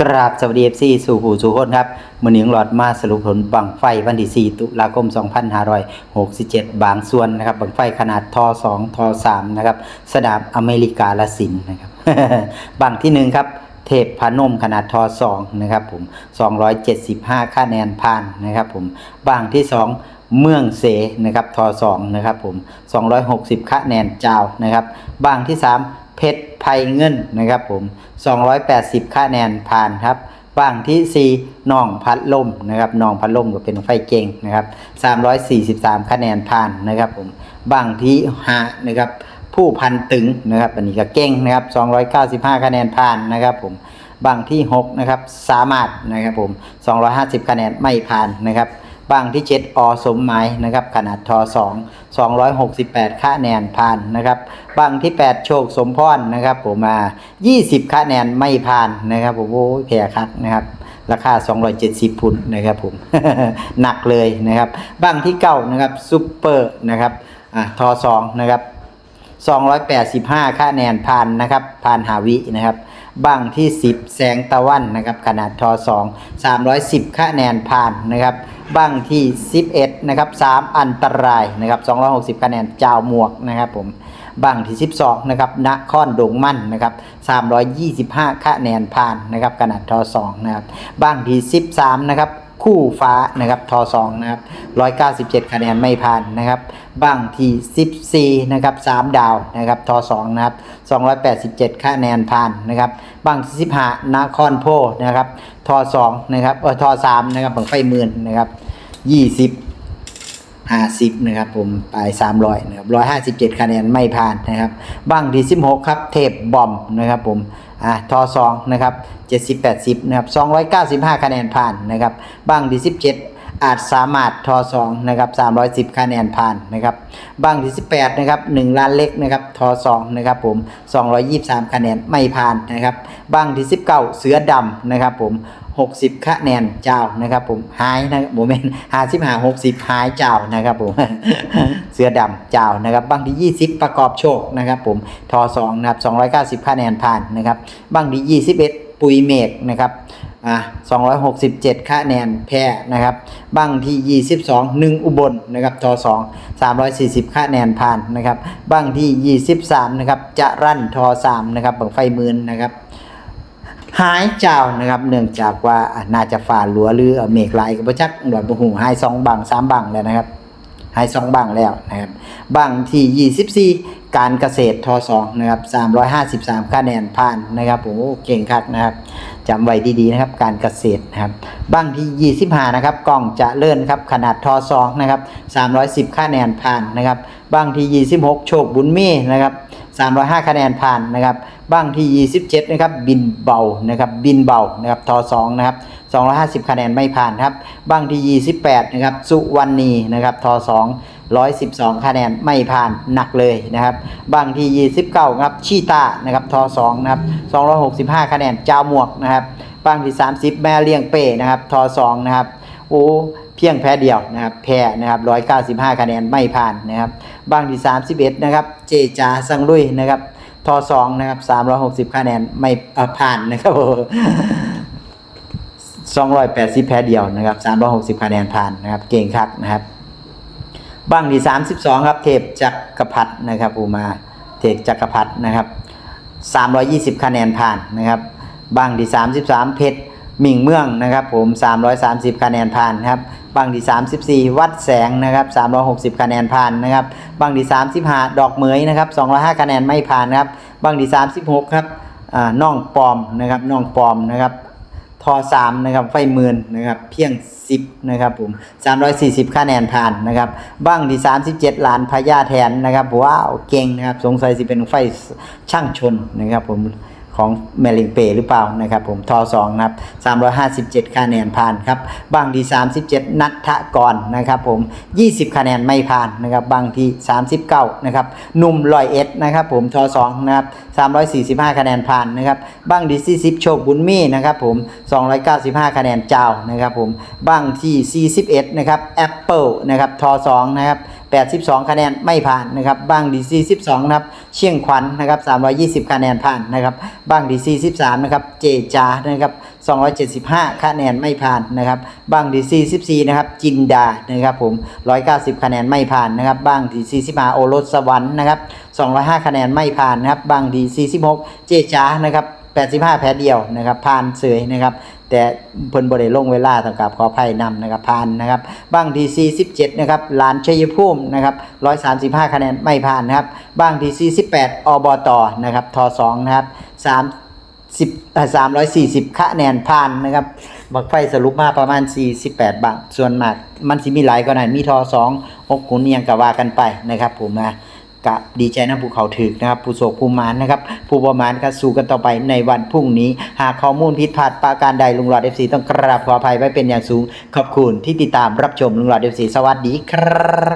กราบสวัสดีเอฟซีสู่หูสู่คนครับมือหนิงหลอดมาสรุปผลบังไฟวันที่4ตุลาคม 2567 บางส่วนนะครับบังไฟขนาดทอ2ทอ3นะครับสนามอเมริกาละสินนะครับบางที่หนึ่งครับ เทพพนมขนาดทอ2นะครับผม 275คะแนนผ่านนะครับผมบางที่ 2เมืองเสนะครับทอ2นะครับผม 260คะแนนเจ้านะครับบางที่ 3 เพชรไพเงินนะครับผม 280คะแนนผ่านครับบางที่4น้องพัดลมนะครับน้องพัดลมก็เป็นไฟเก่งนะครับ 343 คะแนนผ่านนะครับผมบางที่5นะครับผู้พันตึงนะครับอันนี้ก็เก่งนะครับ 295 คะแนนผ่านนะครับผมบางที่ 6 นะครับ สามารถนะครับผม 250 คะแนนไม่ผ่านนะครับ บางที่7อสมหมายนะครับ ขนาดทอ2 268คะแนนผ่านนะครับบางที่ 8 โชคสมพรนะครับผมมา 20คะแนนไม่ผ่านนะครับผมโอ้แพ้คักนะครับราคา 270พุนนะครับผมหนักเลยนะครับบางที่เก้านะครับซุปเปอร์นะครับอ่าทอ2นะครับ285คะแนนผ่านนะครับผ่านหาวินะครับ บ้างที่ 10 แสงตะวันนะครับขนาดทอ2 310คะแนนผ่านนะครับบ้างที่ 11นะครับ3อันตรายนะครับ260 คะแนนเจ้าหมวกนะครับผมบ้างที่ 12นะครับนครดงมั่นนะครับ325 คะแนนผ่านนะครับขนาดทอ2นะครับบ้างที่ 13นะครับ คู่ฟ้านะครับทอ2นะครับ 197 คะแนนไม่ผ่านนะครับบ้างที่ 14 นะครับ 3 ดาวนะครับทอ2นะครับ 287 คะแนนผ่านนะครับบ้างที่15นครโพนะครับทอ2นะครับเออทอ3นะครับบังไฟหมื่นนะครับ 20 50นะครับผมไปสาย300นะครับ157 คะแนนไม่ผ่านนะครับบ้างที่16ครับเทพบอมนะครับผมอ่าทอ2นะครับ70 80นะครับ295 คะแนนผ่านนะครับบ้างที่17 อาจสามารถทอ2นะครับ310คะแนนผ่านนะครับบางที่18นะครับ1ล้านเล็กนะครับทอ2นะครับผม223คะแนนไม่ผ่านนะครับบางที่19เสือดำนะครับผม60คะแนนเจ้านะครับผมหายนะโมเมนต์หาสิบหาหกสิบหายเจ้านะครับผมเสือดำเจ้านะครับบางที่20ประกอบโชคนะครับผมทอ2นะครับ290คะแนนผ่านนะครับบางที่21ปุยเมกนะครับ อะ267 คะแนนแพ้นะครับบ้างที่ 22 1 อุบลนะครับทอ2 340 คะแนนผ่านนะครับบ้างที่ 23 นะครับ จะรั่นทอ3นะครับบังไฟมืนนะครับ หายเจ้านะครับ เนื่องจากว่าน่าจะฝ่าหลัวหรือเมฆลายกับพระจักหลอดบหูหายสองบังสามบังแล้วนะครับ หายสองบังแล้วนะครับบ้างที่ 24 การเกษตรทสองนะครับ353คะแนนผ่านนะครับโอ้เก่งคักนะครับจำไว้ดีๆนะครับการเกษตรนะครับบ้างที่ 25 นะครับกล่องจะเลื่อนครับขนาดทสองนะครับ310คะแนนผ่านนะครับบ้างที่ 26 โชคบุญมีนะครับ 305 คะแนนผ่านนะครับบ้างที่ 27 นะครับ บินเบานะครับบินเบานะครับทอ2นะครับ250 คะแนนไม่ผ่านครับบ้างที่ 28 นะครับ สุวรรณีนะครับทอ2 112 คะแนนไม่ผ่านหนักเลยนะครับบ้างที่ 29 ครับชีตานะครับทอ2นะครับ265 คะแนนเจ้าหมวกนะครับบ้างที่ 30 แม่เลี้ยงเป้นะครับทอ2นะครับโอ้ เพียงแพ้เดียวนะครับ แพ้นะครับ 195 คะแนนไม่ผ่านนะครับ บ้างที่ 31 นะครับ เจจาสังลุยนะครับทอ2นะครับ 360 คะแนนไม่ผ่านนะครับ280 แพ้เดียวนะครับ 360 คะแนนผ่านนะครับ เก่งคักนะครับ บ้างที่ 32 ครับ เทพจักรพัฒนะครับอูมา เทพจักรพัฒนะครับ 320 คะแนนผ่านนะครับ บ้างที่ 33 เพชร หมิ่งเมืองนะครับผม 330 คะแนนผ่านครับบางที่ 34 วัดแสงนะครับ360 คะแนนผ่านนะครับบางที่35 ดอกเหมยนะครับ205 คะแนนไม่ผ่านครับบางที่36 ครับอ่าน่องปอมนะครับน่องปอมนะครับทอ3นะครับไฟหมื่นนะครับเพียง 10นะครับผม340 คะแนนผ่านนะครับบ้างที่ 37ล้านพญาแทนนะครับว้าวเก่งนะครับสงสัยสิเป็นไฟช่างชนนะครับผม ของแมลิงเปหรือเปล่านะครับผมทอ2นะครับ357 คะแนนผ่านครับบางที่ 37 นัทธกรนะครับผม 20 คะแนนไม่ผ่านนะครับบางที่39นะครับหนุ่มลอยเอ็ดนะครับผมทอ2นะครับ345 คะแนนผ่านนะครับบางที่40โชคบุญมีนะครับผม 295 คะแนนเจ้านะครับผมบางที่ 41นะครับแอปเปิลนะครับทอ2นะครับ 82 คะแนนไม่ผ่านนะครับบางดีซี12นะครับเชียงขวัญนะครับ320 คะแนนผ่านนะครับบางดีซี13นะครับเจจานะครับ275 คะแนนไม่ผ่านนะครับบางดีซี14นะครับจินดานะครับผม 190 คะแนนไม่ผ่านนะครับบางดีซี15โอรสสวรรค์นะครับ205 คะแนนไม่ผ่านนะครับบางดีซี16เจจานะครับ 85 แพ้เดียวนะครับผ่านเสยนะครับ แต่เพิ่นบ่ได้ลงเวลาต้องกับขอภัยนำนะครับผ่านนะครับบ้างดีซี17 นะครับลานชัยภูมินะครับ135 คะแนนไม่ผ่านนะครับบ้างดีซี18 อบตนะครับท2นะครับ30เอ่340คะแนนผ่านนะครับ บักไฟสรุปมาประมาณ48บางส่วนมาก มันสิมีหลายกว่านั้มีท2 6ขุนเอียงก็ว่ากันไปนะครับผมนะ กะดีใจนะภูเขาถึกนะครับผู้โศกผู้มานนะครับผู้ประมาณก็สู้กันต่อไปในวันพรุ่งนี้ หากข้อมูลผิดพลาดประการใดลุงหลอดเอฟซีต้องกราบขออภัยไว้เป็นอย่างสูง ขอบคุณที่ติดตามรับชมลุงหลอดเอฟซีสวัสดีครับ